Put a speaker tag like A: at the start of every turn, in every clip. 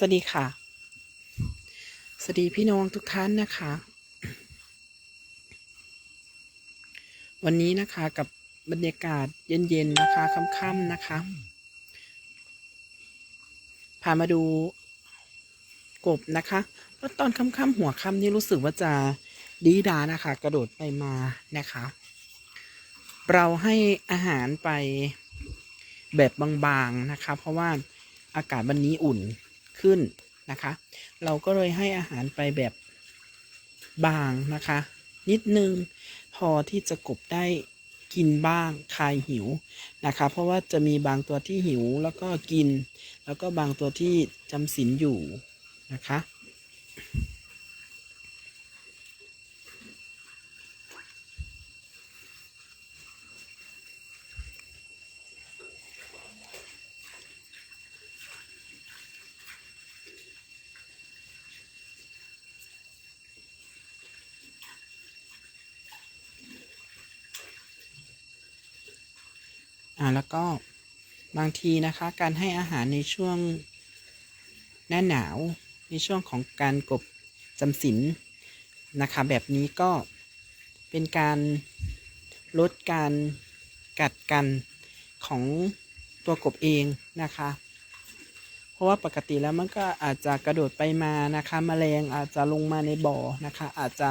A: สวัสดีค่ะ สวัสดีพี่น้องทุกท่านนะคะ วันนี้นะคะกับบรรยากาศเย็นๆนะคะค่ำๆนะคะ พามาดูกบนะคะแล้วตอนค่ำๆหัวค่ำนี่รู้สึกว่าจะดีดานะคะ กระโดดไปมานะคะ เราให้อาหารไปแบบบางๆนะคะ เพราะว่าอากาศวันนี้อุ่น ขึ้นนะคะ เราก็เลยให้อาหารไปแบบบางนะคะ นิดนึงพอที่จะกบได้กินบ้างคลายหิวนะคะ เพราะว่าจะมีบางตัวที่หิวแล้วก็กิน แล้วก็บางตัวที่จำศีลอยู่นะคะ อ่าแล้วก็บางทีนะคะ การให้อาหารในช่วงหน้าหนาวในช่วงของการกบจำศีลนะคะ แบบนี้ก็เป็นการลดการกัดกันของตัวกบเองนะคะ เพราะว่าปกติแล้วมันก็อาจจะกระโดดไปมานะคะมแมลงอาจจะลงมาในบ่อนะคะ อาจจะ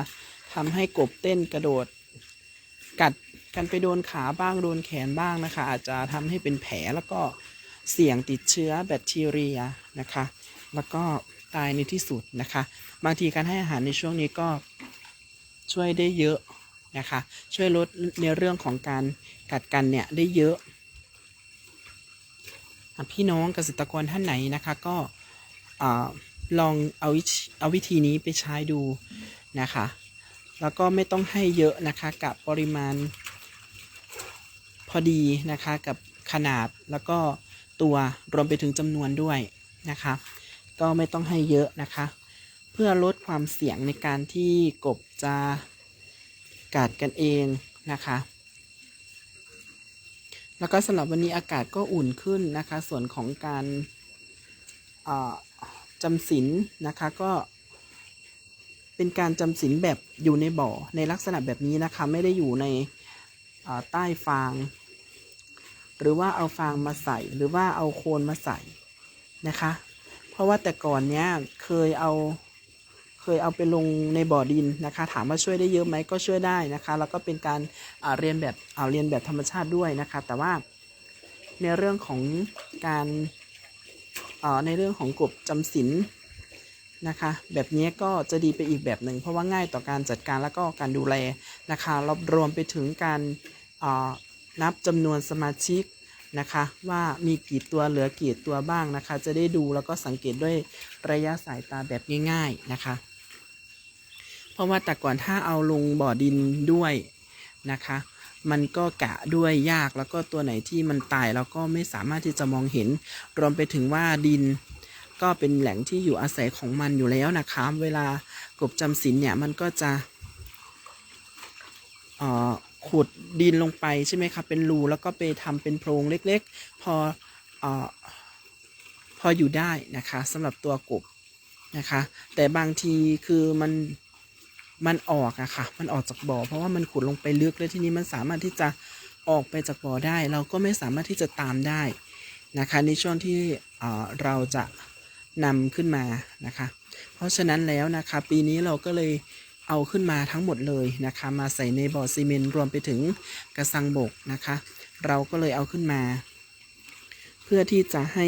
A: ทำให้กบเต้นกระโดดกัด กันไปโดนขาบ้างโดนแขนบ้างนะคะ อาจจะทำให้เป็นแผลแล้วก็เสี่ยงติดเชื้อแบคทีเรียนะคะ แล้วก็ตายในที่สุดนะคะ บางทีการให้อาหารในช่วงนี้ก็ช่วยได้เยอะนะคะ ช่วยลดในเรื่องของการกัดกันเนี่ยได้เยอะ พี่น้องเกษตรกรท่านไหนนะคะก็อลองเอาวิเอาวิธีนี้ไปใช้ดูนะคะ แล้วก็ไม่ต้องให้เยอะนะคะกับปริมาณ พอดีนะคะกับขนาดแล้วก็ตัวรวมไปถึงจำนวนด้วยนะคะ ก็ไม่ต้องให้เยอะนะคะ เพื่อลดความเสี่ยงในการที่กบจะกัดกันเองนะคะ แล้วก็สำหรับวันนี้อากาศก็อุ่นขึ้นนะคะ ส่วนของการจำศีลนะคะก็เป็นการจำศีลแบบอยู่ในบ่อในลักษณะแบบนี้นะคะ ไม่ได้อยู่ในใต้ฟาง หรือว่าเอาฟางมาใส่ หรือว่าเอาโคนมาใส่นะคะ เพราะว่าแต่ก่อนเนี้ยเคยเอาเคยเอาไปลงในบ่อดินนะคะ ถามว่าช่วยได้เยอะไหมก็ช่วยได้นะคะ แล้วก็เป็นการอ่าเรียนแบบอ่าเรียนแบบธรรมชาติด้วยนะคะ แต่ว่าในเรื่องของการในเรื่องของกบจำศีลนะคะ แบบนี้ก็จะดีไปอีกแบบหนึ่งเพราะว่าง่ายต่อการจัดการแล้วก็การดูแลนะคะรวมไปถึงการ นับจำนวนสมาชิกนะคะว่ามีกี่ตัวเหลือกี่ตัวบ้างนะคะ จะได้ดูแล้วก็สังเกตด้วยระยะสายตาแบบง่าย ๆนะคะ เพราะว่าแต่ก่อนถ้าเอาลงบ่อดินด้วยนะคะ มันก็กะด้วยยากแล้วก็ตัวไหนที่มันตายเราก็ไม่สามารถที่จะมองเห็น รวมไปถึงว่าดินก็เป็นแหล่งที่อยู่อาศัยของมันอยู่แล้วนะคะ เวลากบจำศีลเนี่ยมันก็จะอ่อ ขุดดินลงไปใช่ไหมคะเป็นรูแล้วก็ไปทำเป็นโพรงเล็กๆ พออพออยู่ได้นะคะสำหรับตัวกบนะคะ แต่บางทีคือมันมันออกอะค่ะ มันออกจากบ่อ เพราะว่ามันขุดลงไปลึกแล้วทีนี้มันสามารถที่จะออกไปจากบ่อได้ เราก็ไม่สามารถที่จะตามได้นะคะในช่วงที่เเราจะนำขึ้นมานะคะ เพราะฉะนั้นแล้วนะคะ ปีนี้เราก็เลย เอาขึ้นมาทั้งหมดเลยนะคะ มาใส่ในบ่อซีเมนต์รวมไปถึงกระสังบกนะคะ เราก็เลยเอาขึ้นมา เพื่อที่จะให้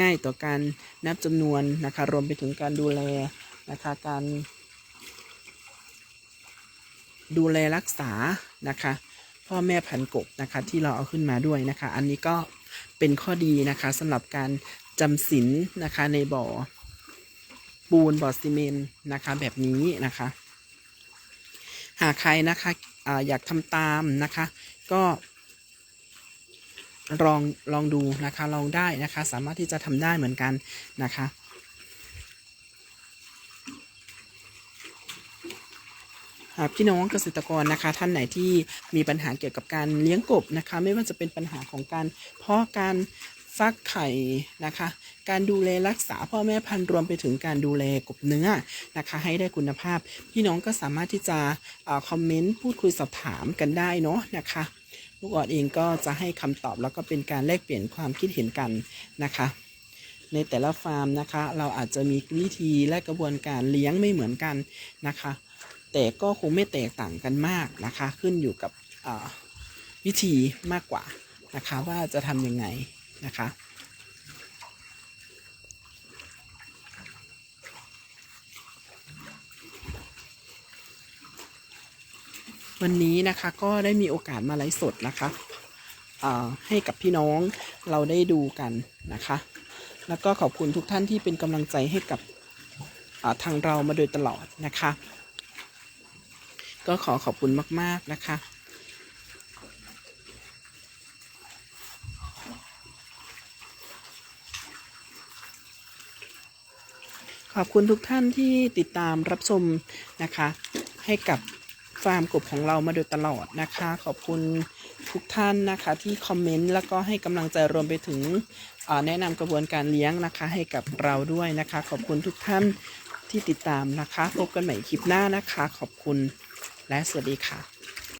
A: ง่ายต่อการนับจำนวนนะคะ รวมไปถึงการดูแลนะคะการดูแลรักษานะคะ พ่อแม่พันกบนะคะที่เราเอาขึ้นมาด้วยนะคะ อันนี้ก็เป็นข้อดีนะคะสำหรับการจำศีลนะคะในบ่อปูนบ่อซีเมนต์นะคะแบบนี้นะคะ หากใครนะคะออยากทำตามนะคะ ก็ลองลองดูนะคะลองได้นะคะ สามารถที่จะทำได้เหมือนกันนะคะหากพี่น้องเกษตรกรนะคะ ท่านไหนที่มีปัญหาเกี่ยวกับการเลี้ยงกบนะคะ ไม่ว่าจะเป็นปัญหาของการเพาะการ ฟักไข่นะคะ การดูแลรักษาพ่อแม่พันธุ์รวมไปถึงการดูแลกบเนื้อนะคะ ให้ได้คุณภาพ พี่น้องก็สามารถที่จะอคอมเมนต์พูดคุยสอบถามกันได้เนาะนะคะลูกออดเองก็จะให้คำตอบแล้วก็เป็นการแลกเปลี่ยนความคิดเห็นกันนะคะ ในแต่ละฟาร์มนะคะ เราอาจจะมีวิธีและกระบวนการเลี้ยงไม่เหมือนกันนะคะ แต่ก็คงไม่แตกต่างกันมากนะคะ ขึ้นอยู่กับวิธีมากกว่านะคะ ว่าจะทำยังไง นะคะ วันนี้นะคะก็ได้มีโอกาสมาไลฟ์สดนะคะให้กับพี่น้องเราได้ดูกันนะคะ แล้วก็ขอบคุณทุกท่านที่เป็นกำลังใจให้กับาทางเรามาโดยตลอดนะคะ ก็ขอขอบคุณมาก ๆ นะคะ อบคุณทุกท่านที่ติดตามรับชมนะคะ ให้กับฟาร์มกบของเรามาโดยตลอดนะคะ ขอบคุณทุกท่านนะคะที่คอมเมนต์แล้วก็ให้กำลังใจรวมไปถึงแนะนำกระบวนการเลี้ยงนะคะ ให้กับเราด้วยนะคะ ขอบคุณทุกท่านที่ติดตามนะคะ พบกันใหม่คลิปหน้านะคะ ขอบคุณและสวัสดีค่ะ